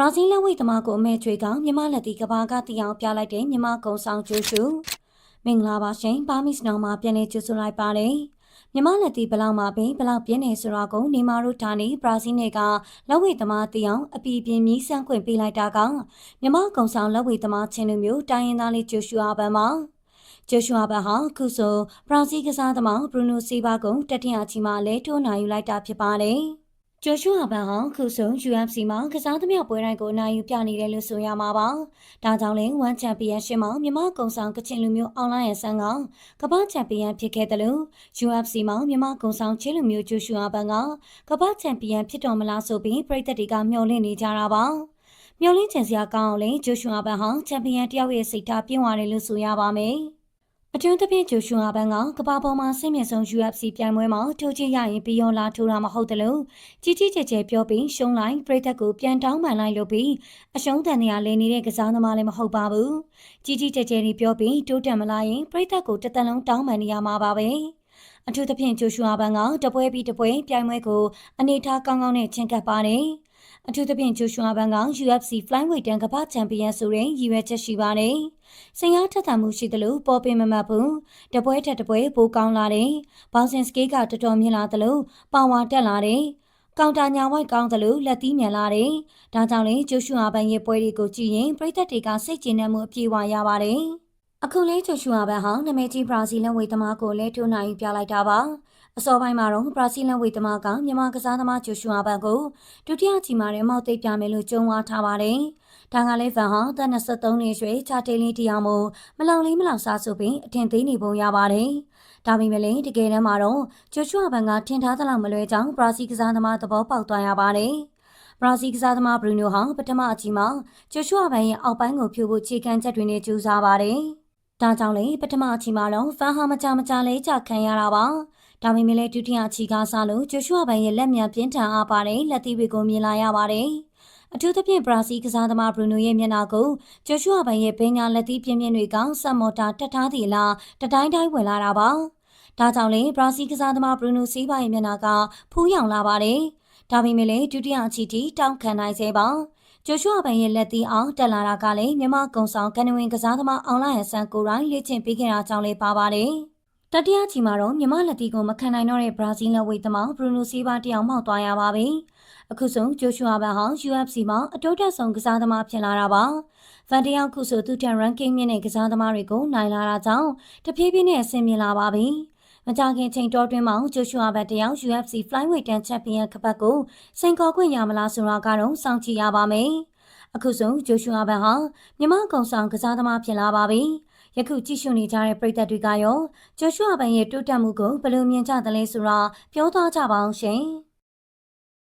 ဘရာဇီးလက်ဝိတ်သမားကိုအမဲချွေကမြမလက်တီကဘာကတီအောင်ပြလိုက်တဲ့မြမကုံဆောင်ကျိုးရှုမင်္ဂလာပါရှင်ပါမစ်စနောင်မှာပြန်လည်ကြိုဆိုလိုက်ပါတယ်မြမလက်တီဘလောက်မှာပင်ဘလောက်ပြင်းနေဆိုတော့ကိုနေမာတို့ဒါနေဘရာဇီးနယ်ကလက်ဝိတ်သမားတီအောင်အပီပြင်းမြီးဆန်းခွင့်ပေးလိုက်တာကမြမကုံဆောင်လက်ဝိတ်သမားချင်းလူမျိုးတိုင်းရင်းသားလေးကျိုးရှုအပန်းမှာကျိုးရှုအပန်းဟာခုဆိုဘရာဇီးကစားသမားဘရူနိုစီဘာကုံတတိယချီမှာလဲထိုးနိုင်ယူလိုက်တာဖြစ်ပါတယ် ကျိုးရှုအပန်းဟာခုဆို UFC မှာကစားသမျှပွဲတိုင်းကိုနိုင်ယူပြနေတယ်လို့ဆိုရမှာပါ။ဒါကြောင့်လဲ1ချန်ပီယံရှစ်မှာမြမကုံဆောင်ကချင်လူမျိုးအွန်လိုင်းရဲ့ဆန်းကကမ္ဘာချန်ပီယံဖြစ်ခဲ့တယ်လို့ UFC မှာမြမကုံဆောင်ချင်းလူမျိုးကျိုးရှုအပန်းကကမ္ဘာချန်ပီယံဖြစ်တော်မလားဆိုပြီးပြည်သက်တွေကမျှော်လင့်နေကြတာပါ။မျော်လင့်ချင်စရာကောင်းအောင်လဲဂျိုရှွာဘန်ဟာချန်ပီယံတယောက်ရဲ့စိတ်ထားပြင်းသွားတယ်လို့ဆိုရပါမယ်။ အကျွန်းသဖြင့်ဂျိုရှွာဘန်ကကဘာပေါ်မှာဆင့်မြင့်ဆုံး UFC ပြိုင်ပွဲမှာထိုးချရရင်ပြီးရောလာထိုးတာမဟုတ်တယ်လို့ကြီးကြီးကျယ်ကျယ်ပြောပြီးရှုံးလိုက်ပြည်သက်ကိုပြန်တောင်းပန်လိုက်လို့ပြီးအရှုံးတန်နေရလဲနေတဲ့ကစားသမားလည်းမဟုတ်ပါဘူး။ကြီးကြီးကျယ်ကျယ်ပြောပြီးတိုးတက်မလာရင်ပြည်သက်ကိုတစ်သက်လုံးတောင်းပန်နေရမှာပါပဲ။အထူးသဖြင့်ဂျိုရှွာဘန်ကတပွဲပြီးတပွဲပြိုင်ပွဲကိုအနေထားကောင်းကောင်းနဲ့ချင်းကပ်ပါတယ်။အထူးသဖြင့်ဂျိုရှွာဘန်က UFC Flyweight တန်ကမ္ဘာချန်ပီယံဆိုတဲ့ရည်ရွယ်ချက်ရှိပါတယ်။ စင်အားထက်သန်မှုရှိသလိုပေါ်ပင်မမတ်ဘူး။တပွဲထက်တပွဲပိုကောင်းလာတယ်။ဘောင်စင်စကေးကတော်တော်မြင့်လာသလိုပါဝါတက်လာတယ်။ကောင်တာညာဝိုက်ကောင်းသလိုလက်သီးမြန်လာတယ်။ဒါကြောင့်လေဂျိုရှွာဘန်ရဲ့ပွဲတွေကိုကြည့်ရင်ပရိသတ်တွေကစိတ်ကျဉ်နှံ့မှုအပြည့်အဝရပါတယ်။အခုလဲဂျိုရှွာဘန်ဟာနာမည်ကြီးဘရာဇီးလန်ဝေသမားကိုလဲထိုးနိုင်ပြလိုက်တာပါ။ အစောပိုင်းမှာတော့ဘရာဇီးလန်ဝေသမားကမြန်မာကစားသမားဂျိုရှူအာဘန်ကိုဒုတိယချီမှာတဲ့မောက်သိပ်ပြမယ်လို့ကြုံဝါထားပါတယ်။ဒါကလည်းဗန်ဟာသက်23နှစ်ရွှေချာတေးလေးတရားမို့မလောင်လေးမလောင်စားဆိုပြီးအထင်သေးနေပုံရပါတယ်။ဒါပေမဲ့လည်းတကယ်တမ်းမှာတော့ဂျိုရှူအာဘန်ကထင်ထားသလောက်မလွဲကြောင်းဘရာဇီးကစားသမားသဘောပေါက်သွားရပါတယ်။ဘရာဇီးကစားသမားဘရူနိုဟာပထမအကြီးမှာဂျိုရှွာဘန်ရဲ့အောက်ပိုင်းကိုဖြိုဖို့ခြေခံချက်တွေနဲ့ကြိုးစားပါတယ်။ဒါကြောင့်လေပထမအချိန်မှာတော့ဖန်ဟာမကြမကြလဲကြခံရတာပါ ဒါပေမဲ့လည်းဒုတိယချီကားစားလို့ဂျိုရှွာဘန်ရဲ့လက်မြန်ပြင်းထန်အားပါတယ်လက်သီးတွေကိုမြင်လာရပါတယ်။အထူးသဖြင့်ဘရာဇီးကစားသမားဘရူနိုရဲ့မျက်နှာကိုဂျိုရှွာဘန်ရဲ့ဘင်းညာလက်သီးပြင်းပြင်းတွေကဆက်မော်တာတက်ထားသည်လားတတိုင်းတိုင်းဝင်လာတာပါ။ဒါကြောင့်လေဘရာဇီးကစားသမားဘရူနိုစီးပါရဲ့မျက်နှာကဖူးယောင်လာပါတယ်။ဒါပေမဲ့လည်းဒုတိယအချီတီတောင်းခံနိုင်စေပါ။ဂျိုရှွာဘန်ရဲ့လက်သီးအောင်တက်လာတာကလည်းမြန်မာကုံဆောင်ကန်နဝင်ကစားသမားအောင်လာဟန်ဆန်ကိုရိုင်းလေ့ကျင့်ပေးခဲ့တာကြောင့်လည်းပါပါတယ်။ တတိယချီမှာတော့မြမလက်တီကိုမခံနိုင်တော့တဲ့ဘရာဇီးလက်ဝိတ်သမားဘရူနိုစီဘာတယောက်မှောက်သွားရပါပြီ။အခုဆုံးဂျိုရှွာဘန်ဟာ UFC မှာအတိုးတက်ဆုံးကစားသမားဖြစ်လာတာပါ။ဖန်တယောက်ခုဆိုသူတန် ranking မြင့်တဲ့ကစားသမားတွေကိုနိုင်လာတာကြောင့်တဖြည်းဖြည်းနဲ့အဆင်ပြေလာပါပြီ။မကြခင်ချိန်တော်တွင်းမှာဂျိုရှွာဘန်တယောက် UFC Flyweight တန်ချန်ပီယံကပတ်ကိုစိန်ခေါ်ခွင့်ရမလားဆိုတာကတော့စောင့်ကြည့်ရပါမယ်။အခုဆုံးဂျိုရှွာဘန်ဟာမြမကုံဆောင်ကစားသမားဖြစ်လာပါပြီ။ ယခုကြည့်ရှုနေကြတဲ့ပရိသတ်တွေကရောဂျိုရှွာဘန်ရဲ့တိုးတက်မှုကိုဘယ်လိုမြင်ကြသလဲဆိုတာပြောသွားကြပါအောင်ရှင်။